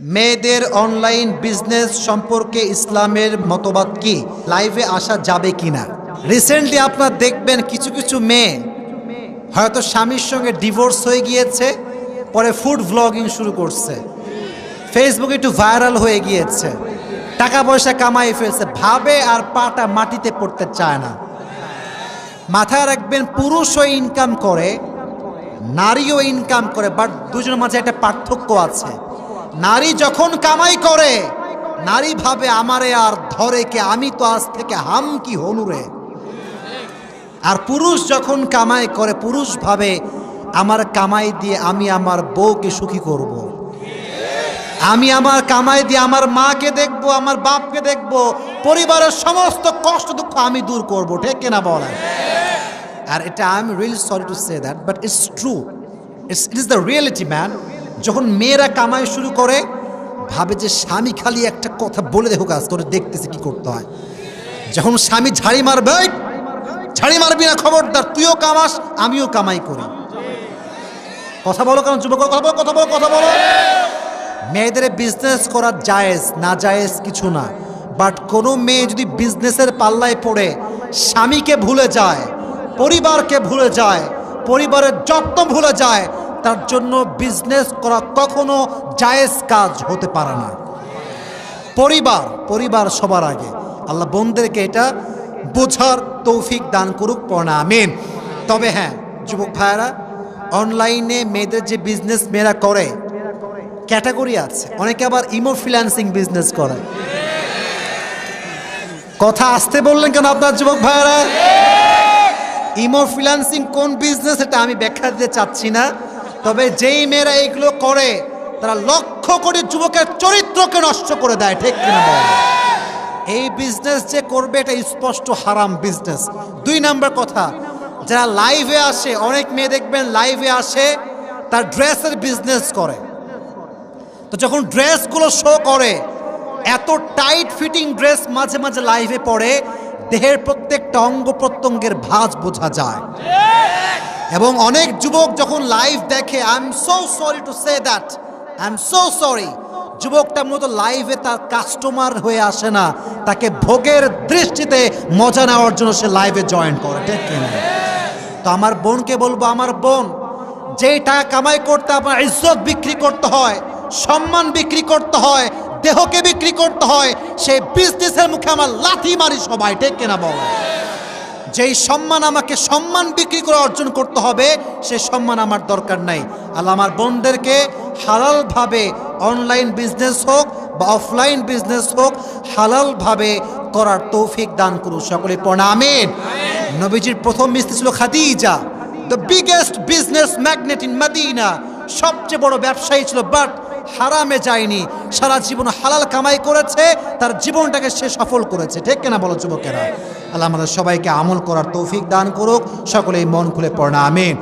মেয়েদের online business সম্পর্কে ইসলামের মতবাদ কি? লাইভে আসা যাবে কিনা? রিসেন্টলি আপনার দেখবেন কিছু কিছু মেয়ে হয়তো স্বামীর সঙ্গে ডিভোর্স হয়ে গিয়েছে, পরে ফুড ভ্লগিং শুরু করছে। ফেসবুকে একটু ভাইরাল হয়ে গিয়েছে। টাকা পয়সা কামাই ফেলছে। ভাবে আর পাটা মাটিতে পড়তে চায় না। মাথায় রাখবেন, পুরুষও ইনকাম করে, নারীও ইনকাম করে বাট দুজনের মাঝে একটা পার্থক্য আছে। নারী যখন কামাই করে, নারী ভাবে, আমারে আর ধরে কে? আমি তো আজ থেকে হাম কি হনুরে আর পুরুষ যখন কামাই করে, পুরুষ ভাবে, আমার কামাই দিয়ে আমি আমার বউকে সুখী করব। আমি আমার কামাই দিয়ে আমার মাকে দেখব, আমার বাপকে দেখব। পরিবারের সমস্ত কষ্ট দুঃখ আমি দূর করব। ঠিক কিনা বলেন? আর এটা I am really sorry to say that but it's true it's it is the reality man যখন মেয়েরা কামাই শুরু করে ভাবে যে স্বামী খালি একটা কথা বলে দেখো কাজ করে দেখতেছে কি করতে হয়। যখন স্বামী ঝাড়ি মারবে "এই, ঝাড়ি মারবি না খবরদার তুইও কামাস আমিও কামাই করি। কথা বলো কারণ যুবক কথা বলো কথা বলো কথা বলো। মেয়েদের বিজনেস করা জায়েজ না জায়েজ কিছু না। বাট কোনো মেয়ে যদি বিজনেসের পাল্লায় পড়ে স্বামীকে ভুলে যায় পরিবারকে ভুলে যায় পরিবারের যত্ন ভুলে যায় তার জন্য বিজনেস করা কখনো জায়েজ কাজ হতে পারে না। পরিবার পরিবার সবার আগে। আল্লাহ বোনদেরকে এটা বোঝার তৌফিক দান করুক, পড়া আমিন। তবে হ্যাঁ যুবক ভাইয়েরা, অনলাইনে মেয়েদের যে বিজনেস মেয়েরা করে ক্যাটাগরি আছে। অনেকে আবার ইমো ফ্রিল্যান্সিং বিজনেস করে। কথা আসতে বললেন কেন আপনার যুবক ভাইয়েরা? ইমো ফ্রিল্যান্সিং কোন বিজনেস এটা আমি ব্যাখ্যা দিতে চাচ্ছি না। তবে যেই মেয়েরা এইগুলো করে, তারা লক্ষ কোটি যুবকের চরিত্রকে নষ্ট করে দেয়, ঠিক কিনা বল? এই বিজনেস যে করবে, এটা স্পষ্ট হারাম বিজনেস দুই নাম্বার কথা, যারা লাইভে আসে, অনেক মেয়ে দেখবেন লাইভে আসে, তার ড্রেসের বিজনেস করে। তো যখন ড্রেসগুলো শো করে, এত টাইট ফিটিং ড্রেস মাঝে মাঝে লাইভে পড়ে, দেহের প্রত্যেকটা অঙ্গ প্রত্যঙ্গের ভাঁজ বোঝা যায়। এবং অনেক যুবক যখন লাইভ দেখে I am so sorry to say that I am so sorry যুবকটা মূলত লাইভে তার কাস্টমার হয়ে আসে না। তাকে ভোগের দৃষ্টিতে মজা নেওয়ার জন্য সে লাইভে জয়েন করে, ঠিক তো আমার বোনকে বলব, আমার বোন, যেই টাকা কামাই করতে আপনার ইজ্জত বিক্রি করতে হয়, সম্মান বিক্রি করতে হয়, দেহকে বিক্রি করতে হয়, সেই বিজনেসের মুখে আমার লাথি মারি সবাই, ঠিক কিনা বল? যেই সম্মান আমাকে সম্মান বিক্রি করে অর্জন করতে হবে সেই সম্মান আমার দরকার নাই। আল্লাহ আমার বোনদেরকে হালালভাবে অনলাইন বিজনেস হোক বা অফলাইন বিজনেস হোক হালালভাবে করার তৌফিক দান করুন সকলে প্রণামেন নবীজির প্রথম মিস্ত্রি ছিল Khadija the biggest business magnate in Madina সবচেয়ে বড় ব্যবসায়ী ছিল বাট হারামে যায়নি, সারা জীবন হালাল কামাই করেছে, তার জীবনটাকে সে সফল করেছে। ঠিক কেনা বলো যুবকেরা? আল্লাহ আমাদের সবাইকে আমল করার তৌফিক দান করুক, সকলেই মন খুলে পড়না আমিন।